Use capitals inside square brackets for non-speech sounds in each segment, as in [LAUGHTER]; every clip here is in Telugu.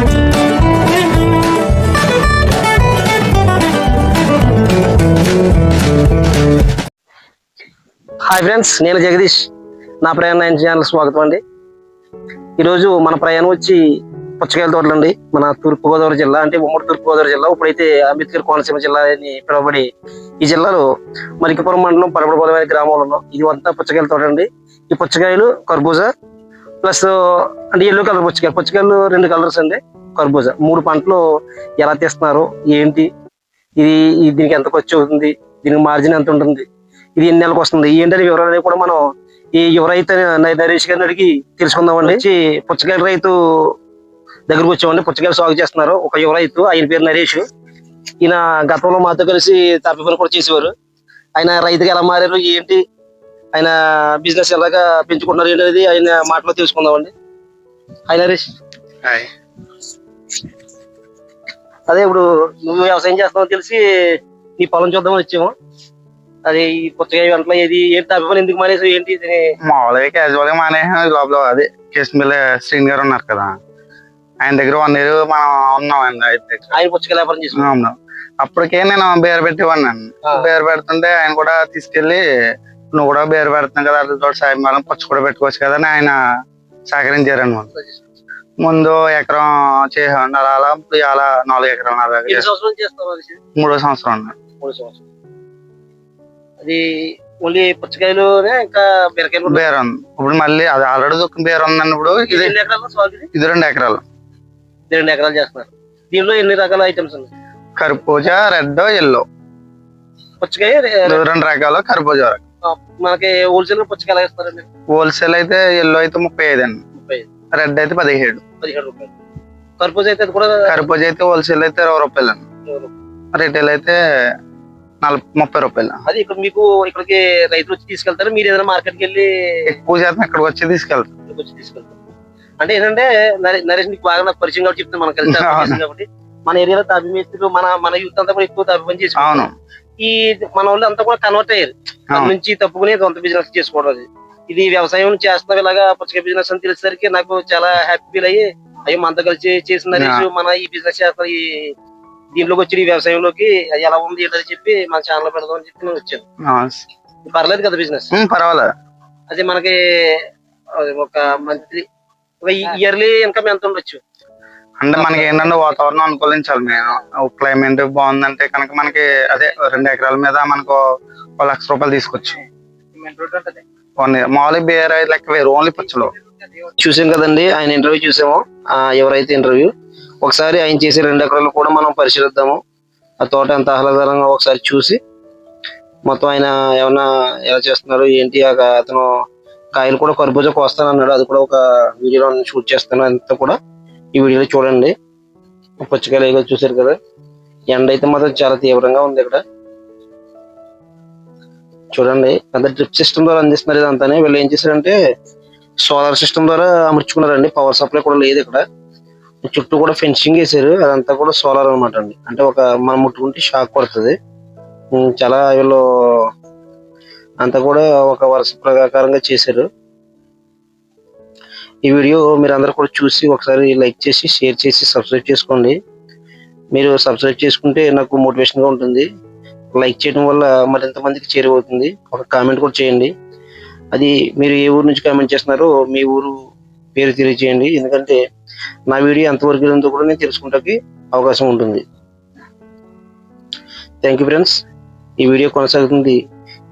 హాయ్ ఫ్రెండ్స్ నేను జగదీష్. నా ప్రయాణ నైన్ ఛానల్ స్వాగతం అండి. ఈరోజు మన ప్రయాణం వచ్చి పుచ్చకాయల తోటలండి మన తూర్పుగోదావరి జిల్లా అంటే ఉమ్మడి తూర్పుగోదావరి జిల్లా ఇప్పుడైతే అంబేద్కర్ కోనసీమ జిల్లా అని పిలువబడి ఈ జిల్లాలో మరికిపురం మండలం పరమడపాలమైన గ్రామంలో ఉన్నాం. ఇది అంతా పుచ్చకాయల తోట అండి. ఈ పుచ్చకాయలు కర్బూజా ప్లస్ అంటే ఎల్లో కలర్ పుచ్చకాయలు. పుచ్చకాయలు రెండు కలర్స్ అండి. కర్బూజా. మూడు పంటలు ఎలా తీస్తున్నారు? ఏంటి? ఇది దీనికి ఎంత ఖర్చు అవుతుంది? దీనికి మార్జిన్ ఎంత ఉంటుంది? ఇది ఎన్ని నెలలకు వస్తుంది? ఏంటనే వివరాలు అనేవి కూడా మనం ఈ యువ రైతు నరేష్ గారిని అడిగి తెలుసుకుందామండి వచ్చి పుచ్చకాయల రైతు దగ్గరకు వచ్చామండి. పుచ్చకాయలు సాగు చేస్తున్నారు. ఒక యువ రైతు. ఆయన పేరు నరేష్. ఈయన గతంలో మాతో కలిసి తప్పి పని కూడా చేసేవారు. ఆయన రైతుగా ఎలా మారారు? ఏంటి? ఆయన బిజినెస్ ఎలాగా పెంచుకుంటున్నారు ఏంటనేది ఆయన మాటలో తెలుసుకుందామండి. హాయ్ నరేష్. హాయ్ అదే ఇప్పుడు నువ్వు వ్యవసాయం చేస్తావని తెలిసి నీ పొలం చూద్దామని వచ్చాము. అది ఈ పుచ్చకాయ వెంటనే ఏది ఏంటి అభిమానం ఎందుకు మానేసి ఏంటి? మామూలుగా క్యాజువల్గా మానేసాం. లోపల అదే కిస్మిల్ శ్రీని గారు ఉన్నారు కదా. ఆయన దగ్గర వన్ ఇయర్ మనం ఉన్నాం ఆయన పుచ్చకాయ వ్యాపారం చేసుకున్నాం. అప్పటికే నేను బేర పెట్టేవాడిని ఆ. బేర పెడుతుంటే ఆయన కూడా తీసుకెళ్ళి నువ్వు కూడా బేర పెడుతున్నావు కదా తోటి సాయం మనం పుచ్చ కూడా పెట్టుకోవచ్చు కదా అని ఆయన సహకరించారు అనమాట ముందు ఎకరం చేసాం అలా అలా ఇప్పుడు అలా నాలుగు ఎకరాలు? మూడో సంవత్సరం ఉంది. మూడు సంవత్సరాలు అది ఓన్లీ పుచ్చకాయలు ఇంకా బీరకాయలు బేర. ఉంది ఇప్పుడు మళ్ళీ అది ఆల్రెడీ దుఃఖం బేర ఉందండి ఇప్పుడు ఇది ఎన్ని ఎకరాలు ఇది? రెండు ఎకరాలు. ఇది రెండు ఎకరాలు చేస్తున్నారు. దీనిలో ఎన్ని రకాల ఐటమ్స్ ఉన్నాయి? కర్బూజా రెడ్ ఎల్లో. పుచ్చకాయ రెండు రకాలు కర్బూజా ఆ, మనకి హోల్సేల్ పుచ్చకాయ ఎలా ఇస్తారండి? హోల్సేల్ అయితే ఎల్లో అయితే ముప్పై ఐదు అండి. ముప్పై ఐదు, రెడ్ అయితే పదిహేడు. పదిహేడు రూపాయలు. కర్పూజ అయితే అది కూడా కర్బూజా అయితే హోల్సేల్ అయితే ఇరవై రూపాయలు అండి. రిటైల్ అయితే నలభై ముప్పై రూపాయలు అది ఇక్కడ మీకు ఇక్కడికి రైతులు వచ్చి తీసుకెళ్తారు? మీరు ఏదైనా మార్కెట్కి వెళ్ళి ఎక్కువ శాతం ఇక్కడికి వచ్చి తీసుకెళ్తాం ఇక్కడికి వచ్చి తీసుకెళ్తారు. అంటే ఏంటంటే నరే- నరేష్ నీకు బాగా నాకు పరిచయం కాబట్టి చెప్తాను మనం కలిసి వ్యాపారం [LAUGHS] చేసాం కాబట్టి. మన ఏరియాలో మేస్త్రులు మన మన యూత్ అంతా కూడా ఎక్కువ తాపి పని చేసి అవును. ఈ మన వాళ్ళు అంతా కూడా కన్వర్ట్ అయ్యారు. దాని. నుంచి తప్పుకుని సొంత బిజినెస్ చేసుకోవడం అది. ఇది వ్యవసాయం చేస్తాం ఇలాగా పుచ్చకాయ బిజినెస్ అని తెలిసేసరికి నాకు చాలా హ్యాపీ ఫీల్ అయ్యి అయ్యో మనతో కలిసి చేసిన మన ఈ బిజినెస్ చేస్తాం ఈ దీంట్లోకి వచ్చి ఈ వ్యవసాయంలోకి ఎలా ఉంది ఏంటని చెప్పి మన ఛానల్ పెడదాం అని చెప్పి నేను వచ్చాను. పర్లేదు కదా బిజినెస్ పర్వాలేదు అది మనకి ఒక మంత్లీ ఒక ఇయర్లీ ఇన్కమ్ ఎంత ఉండొచ్చు? అంటే మనకి ఏంటంటే వాతావరణం అనుకూలించాలి మేము క్లైమేట్ బాగుందంటే కనుక మనకి అదే రెండు ఎకరాల మీద మనకు ఒక లక్ష రూపాయలు తీసుకొచ్చు. వన్ మామూలుగా బేర్ లెక్క వేరు ఓన్లీ పుచ్చలు చూసాం కదండి ఆయన ఇంటర్వ్యూ చూసాము. ఆ ఎవరైతే ఇంటర్వ్యూ ఒకసారి ఆయన చేసే రెండు ఎకరాలు కూడా మనం పరిశీలిద్దాము. ఆ తోట ఎంత ఆహ్లాదకరంగా ఒకసారి చూసి మొత్తం ఆయన ఏమన్నా ఎలా చేస్తున్నారు ఏంటి అతను కాయలు కూడా కర్బూజా కోస్తానన్నాడు. అది కూడా ఒక వీడియోలో షూట్ చేస్తాను అంతా కూడా. ఈ వీడియోలో చూడండి. పుచ్చకాయలు ఏదో చూసారు కదా? ఎండ అయితే మాత్రం చాలా తీవ్రంగా ఉంది ఇక్కడ. చూడండి. అంత డ్రిప్ సిస్టమ్ ద్వారా అందిస్తున్నారు ఇదంతా వీళ్ళు ఏం చేశారంటే సోలార్ సిస్టమ్ ద్వారా అమర్చుకున్నారండి. పవర్ సప్లై కూడా లేదు ఇక్కడ. చుట్టూ కూడా ఫెన్సింగ్ వేసారు అదంతా కూడా సోలార్ అన్నమాట అండి. అంటే ఒక మనం ముట్టుకుంటే షాక్ పడుతుంది. చాలా వీళ్ళు అంతా కూడా ఒక వరుస ప్రకారంగా చేశారు. ఈ వీడియో మీరు అందరు కూడా చూసి ఒకసారి లైక్ చేసి షేర్ చేసి సబ్స్క్రైబ్ చేసుకోండి. మీరు సబ్స్క్రైబ్ చేసుకుంటే నాకు మోటివేషన్గా ఉంటుంది. లైక్ చేయడం వల్ల మరింత మందికి చేరువవుతుంది. ఒక కామెంట్ కూడా చేయండి. అది మీరు ఏ ఊరు నుంచి కామెంట్ చేస్తున్నారో మీ ఊరు పేరు తెలియజేయండి. ఎందుకంటే నా వీడియో ఎంతవరకు ఉందో కూడా నేను తెలుసుకుంటానికి అవకాశం ఉంటుంది. థ్యాంక్ యూ ఫ్రెండ్స్ ఈ వీడియో కొనసాగుతుంది.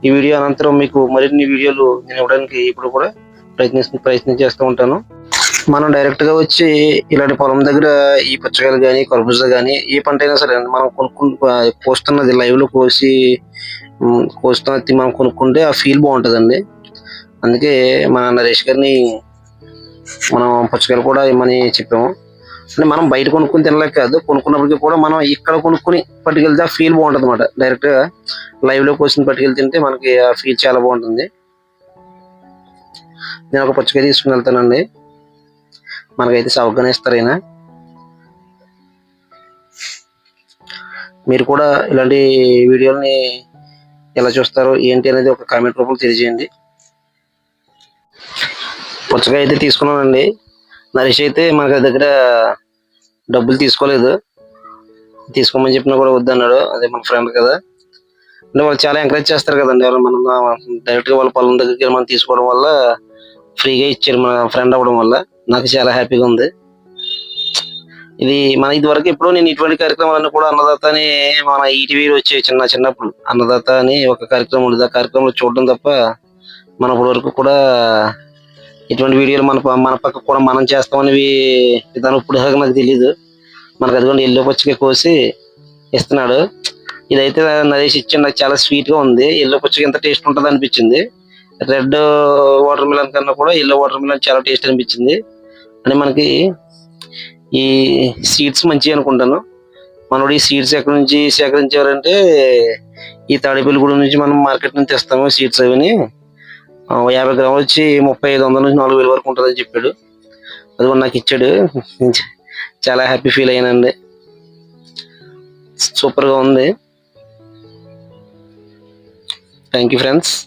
ఈ వీడియో అనంతరం మీకు మరిన్ని వీడియోలు నేను ఇవ్వడానికి ఇప్పుడు కూడా ప్రయత్నిస్తూ ప్రయత్నం చేస్తూ ఉంటాను. మనం డైరెక్ట్గా వచ్చి ఇలాంటి పొలం దగ్గర ఈ పుచ్చకాయలు కానీ కర్బూజా కానీ ఏ పంట అయినా సరే మనం కొనుక్కు కోస్తున్నది లైవ్లో కోసి కోస్తున్నది మనం కొనుక్కుంటే ఆ ఫీల్ బాగుంటుందండి. అందుకే మన నరేష్ గారిని మనం పుచ్చకాయలు కూడా ఇమ్మని చెప్పాము. అంటే మనం బయట కొనుక్కుని తినలేక కాదు కొనుక్కున్నప్పటికీ కూడా మనం ఇక్కడ కొనుక్కుని పట్టుకెళ్తే ఆ ఫీల్ బాగుంటుంది అనమాట డైరెక్ట్గా లైవ్లో కోసిన పట్టుకెళ్ళి తింటే మనకి ఆ ఫీల్ చాలా బాగుంటుంది. నేను ఒక పుచ్చకాయ తీసుకుని వెళ్తానండి. మనకైతే సౌకర్యం ఇస్తారు ఆయన మీరు కూడా ఇలాంటి వీడియోలని ఎలా చూస్తారో ఏంటి అనేది ఒక కామెంట్ రూపంలో తెలియజేయండి. పుచ్చకాయ అయితే తీసుకున్నానండి. నరేష్ అయితే మనకి దగ్గర డబ్బులు తీసుకోలేదు. తీసుకోమని చెప్పినా కూడా వద్దన్నాడు. అదే మన ఫ్రెండ్ కదా. అంటే వాళ్ళు చాలా ఎంకరేజ్ చేస్తారు కదండి. ఎవరు మనం డైరెక్ట్గా వాళ్ళ పొలం దగ్గరికి వెళ్ళి మనం తీసుకోవడం వల్ల ఫ్రీగా ఇచ్చారు మన ఫ్రెండ్ అవ్వడం వల్ల. నాకు చాలా హ్యాపీగా ఉంది. ఇది మన ఇదివరకు ఎప్పుడూ నేను ఇటువంటి కార్యక్రమాలన్నీ కూడా అన్నదాత అని మన ఈటీవీలో వచ్చే చిన్న చిన్నప్పుడు అన్నదాత అని ఒక కార్యక్రమం ఉండేది. ఆ కార్యక్రమంలో చూడడం తప్ప మన ఇప్పటి వరకు కూడా ఇటువంటి వీడియోలు మన మన పక్క కూడా మనం చేస్తామనేవి విధానం ఇప్పుడు నాకు తెలియదు మనకు అదిగోండి ఎల్లో పచ్చిక కోసి ఇస్తున్నాడు. ఇదైతే నరేష్ ఇచ్చింది. నాకు చాలా స్వీట్గా ఉంది. ఎల్లో పచ్చిక ఎంత టేస్ట్ ఉంటుంది అనిపించింది. రెడ్ వాటర్ మిలన్ కన్నా కూడా ఎల్లో వాటర్ మిలన్ చాలా టేస్ట్ అనిపించింది. అని మనకి ఈ సీడ్స్ మంచివి అనుకుంటాను. మనోడు ఈ సీడ్స్ ఎక్కడి నుంచి సేకరించారంటే ఈ తాడేపల్లిగూడ నుంచి మనం మార్కెట్ నుంచి తెస్తాము సీడ్స్ అవిని. యాభై గ్రాములు వచ్చి ముప్పై ఐదు వందల నుంచి నాలుగు వేల వరకు ఉంటుందని చెప్పాడు. అది కూడా నాకు ఇచ్చాడు. చాలా హ్యాపీ ఫీల్ అయ్యానండి. సూపర్గా ఉంది. Thank you friends